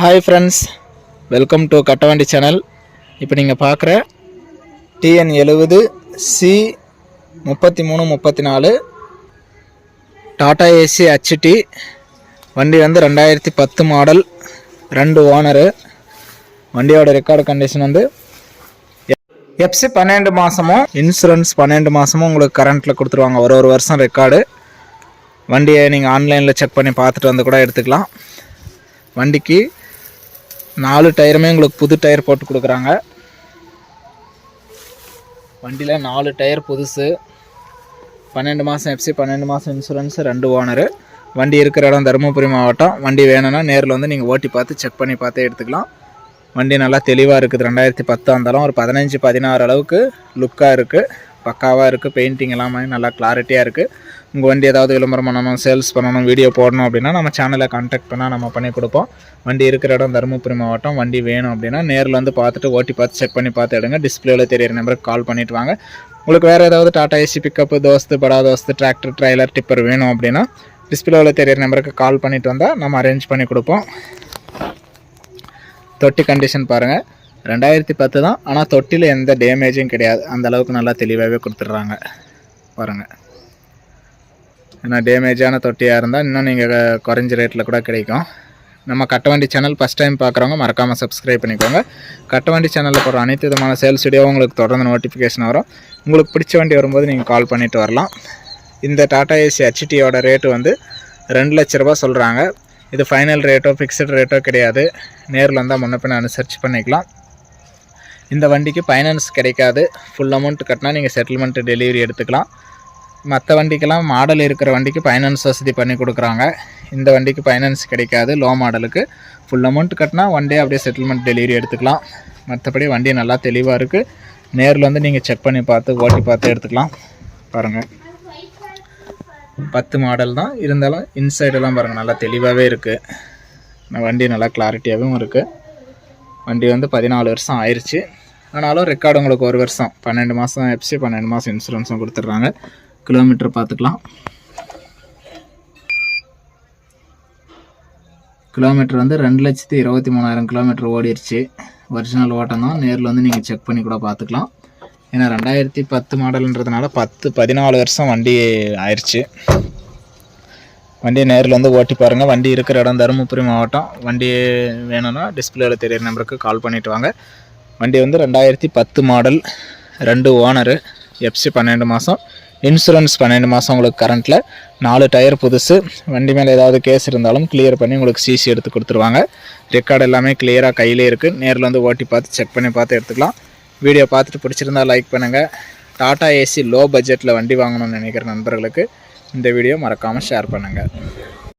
Hi friends welcome to Kattavandi channel இப்போ நீங்கள் பார்க்குற டிஎன் எழுபது சி முப்பத்தி மூணு முப்பத்தி நாலு டாடா ஏசி ஹச்டி வண்டி வந்து ரெண்டாயிரத்தி பத்து மாடல் ரெண்டு ஓனரு வண்டியோட ரெக்கார்டு கண்டிஷன் வந்து எஃப்சி பன்னெண்டு மாதமும் இன்சூரன்ஸ் பன்னெண்டு மாதமும் உங்களுக்கு கரண்ட்டில் கொடுத்துருவாங்க. ஒரு ஒரு வருஷம் ரெக்கார்டு வண்டியை நீங்கள் ஆன்லைனில் செக் பண்ணி பார்த்துட்டு வந்து கூட எடுத்துக்கலாம். வண்டிக்கு நாலு டயருமே உங்களுக்கு புது டயர் போட்டு கொடுக்குறாங்க. வண்டியில் நாலு டயர் புதுசு. பன்னெண்டு மாதம் எஃப்சி பன்னெண்டு மாதம் இன்சூரன்ஸ் ரெண்டு ஓனரு வண்டி இருக்கிற இடம் தருமபுரி மாவட்டம். வண்டி வேணும்னா நேரில் வந்து நீங்கள் ஓட்டி பார்த்து செக் பண்ணி பார்த்தே எடுத்துக்கலாம். வண்டி நல்லா தெளிவாக இருக்குது. ரெண்டாயிரத்தி பத்து இருந்தாலும் ஒரு பதினஞ்சு பதினாறு அளவுக்கு லுக்காக இருக்குது பக்காவாக இருக்குது பெயிண்டிங் எல்லாமே நல்லா கிளாரிட்டியாக இருக்குது உங்கள் வண்டி ஏதாவது விளம்பரம் பண்ணணும் சேல்ஸ் பண்ணணும் வீடியோ போடணும் அப்படின்னா நம்ம சேனலை கான்டாக்ட் பண்ணால் நம்ம பண்ணி கொடுப்போம். வண்டி இருக்கிற இடம் தருமபுரி மாவட்டம் வண்டி வேணும் அப்படின்னா நேரில் வந்து பார்த்துட்டு ஓட்டி பார்த்து செக் பண்ணி பார்த்து எடுங்க. டிஸ்பிளேவில் தெரியிற நம்பருக்கு கால் பண்ணிட்டு வாங்க. உங்களுக்கு வேறு ஏதாவது டாடா ஏசி பிக்கப்பு தோஸ்து படா தோஸ்து டிராக்டர் ட்ரைலர் டிப்பர் வேணும் அப்படின்னா டிஸ்பிளேவில் தெரியிற நம்பருக்கு கால் பண்ணிட்டு வந்தால் நம்ம அரேஞ்ச் பண்ணி கொடுப்போம். தொட்டி கண்டிஷன் பாருங்கள் ரெண்டாயிரத்தி பத்து தான். ஆனால் தொட்டியில் எந்த டேமேஜும் கிடையாது. அந்த அளவுக்கு நல்லா தெளிவாகவே கொடுத்துட்றாங்க. பாருங்கள் ஏன்னா டேமேஜான தொட்டியாக இருந்தால் இன்னும் நீங்கள் குறைஞ்ச ரேட்டில் கூட கிடைக்கும். நம்ம கட்டவண்டி சேனல் ஃபஸ்ட் டைம் பார்க்குறவங்க மறக்காமல் சப்ஸ்கிரைப் பண்ணிக்கோங்க. கட்டவண்டி சேனலில் போகிற அனைத்து விதமான சேல்ஸ் வீடியோவும் உங்களுக்கு தொடர்ந்து நோட்டிஃபிகேஷன் வரும். உங்களுக்கு பிடிச்ச வண்டி வரும்போது நீங்கள் கால் பண்ணிவிட்டு வரலாம். இந்த டாடா ஏசி ஹெச்டியோட ரேட்டு வந்து ரெண்டு லட்ச ரூபா சொல்கிறாங்க இது ஃபைனல் ரேட்டோ ஃபிக்ஸட் ரேட்டோ கிடையாது. நேரில் வந்தால் முன்ன பின்ன அனுசரித்து பண்ணிக்கலாம். இந்த வண்டிக்கு ஃபைனான்ஸ் கிடைக்காது. ஃபுல் அமௌண்ட் கட்டினா நீங்கள் செட்டில்மெண்ட் டெலிவரி எடுத்துக்கலாம். மற்ற வண்டிக்கெல்லாம் மாடல் இருக்கிற வண்டிக்கு ஃபைனான்ஸ் வசதி பண்ணி கொடுக்குறாங்க. இந்த வண்டிக்கு ஃபைனான்ஸ் கிடைக்காது லோ மாடலுக்கு ஃபுல் அமௌண்ட் கட்டினா ஒன் டே அப்படியே செட்டில்மெண்ட் டெலிவரி எடுத்துக்கலாம். மற்றபடி வண்டி நல்லா தெளிவாக இருக்குது நேரில் வந்து நீங்கள் செக் பண்ணி பார்த்து ஓட்டி பார்த்து எடுத்துக்கலாம். பாருங்கள் பத்து மாடல் தான். இருந்தாலும் இன்சைடெல்லாம் பாருங்கள் நல்லா தெளிவாகவே இருக்குது வண்டி நல்லா கிளாரிட்டியாகவும் இருக்குது வண்டி வந்து பதினாலு வருஷம் ஆயிடுச்சு ஆனாலும் ரெக்கார்டு உங்களுக்கு ஒரு வருஷம். பன்னெண்டு மாதம் எஃப்சி பன்னெண்டு மாதம் இன்சூரன்ஸும் கொடுத்துட்றாங்க. கிலோமீட்டர் பார்த்துக்கலாம். கிலோமீட்டர் வந்து ரெண்டு லட்சத்தி இருபத்தி மூணாயிரம் கிலோமீட்டர் ஓடிடுச்சு ஒரிஜினல் ஓட்டம் தான். நேரில் வந்து நீங்கள் செக் பண்ணி கூட பார்த்துக்கலாம். ஏன்னா ரெண்டாயிரத்தி பத்து மாடல்ன்றதுனால பத்து பதினாலு வருஷம் வண்டி ஆயிடுச்சு வண்டியை நேரில் வந்து ஓட்டி பாருங்கள் வண்டி இருக்கிற இடம் தருமபுரி மாவட்டம். வண்டி வேணும்னா டிஸ்பிளேவில் தெரியிற நம்பருக்கு கால் பண்ணிவிட்டு வாங்க. வண்டி வந்து ரெண்டாயிரத்தி பத்து மாடல். ரெண்டு ஓனரு. எஃப்சி பன்னெண்டு மாதம் இன்சூரன்ஸ் பன்னெண்டு மாதம் உங்களுக்கு கரண்ட்டில் நாலு டயர் புதுசு. வண்டி மேலே ஏதாவது கேஸ் இருந்தாலும் கிளியர் பண்ணி உங்களுக்கு சிசி எடுத்து கொடுத்துருவாங்க. ரெக்கார்டு எல்லாமே கிளியராக கையிலே இருக்குது நேரில் வந்து ஓட்டி பார்த்து செக் பண்ணி பார்த்து எடுத்துக்கலாம். வீடியோ பார்த்துட்டு பிடிச்சிருந்தா லைக் பண்ணுங்கள் டாடா ஏசி லோ பட்ஜெட்டில் வண்டி வாங்கணும்னு நினைக்கிற நண்பர்களுக்கு இந்த வீடியோ மறக்காமல் ஷேர் பண்ணுங்கள்